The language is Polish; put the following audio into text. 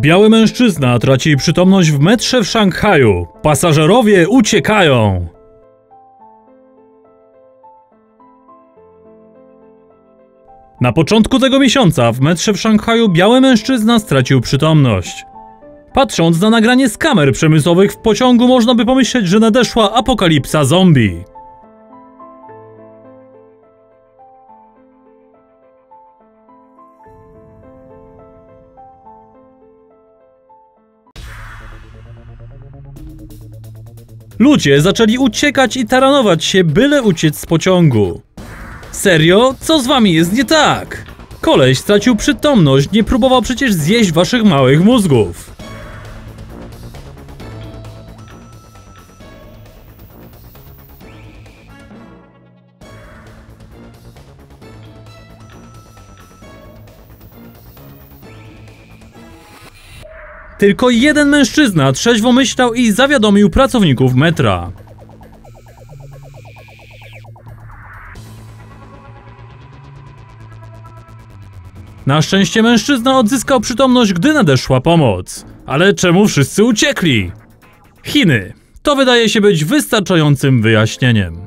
Biały mężczyzna traci przytomność w metrze w Szanghaju. Pasażerowie uciekają. Na początku tego miesiąca w metrze w Szanghaju biały mężczyzna stracił przytomność. Patrząc na nagranie z kamer przemysłowych w pociągu można by pomyśleć, że nadeszła apokalipsa zombie. Ludzie zaczęli uciekać i taranować się, byle uciec z pociągu. Serio? Co z wami jest nie tak? Koleś stracił przytomność, nie próbował przecież zjeść waszych małych mózgów. Tylko jeden mężczyzna trzeźwo myślał i zawiadomił pracowników metra. Na szczęście mężczyzna odzyskał przytomność, gdy nadeszła pomoc. Ale czemu wszyscy uciekli? Chiny. To wydaje się być wystarczającym wyjaśnieniem.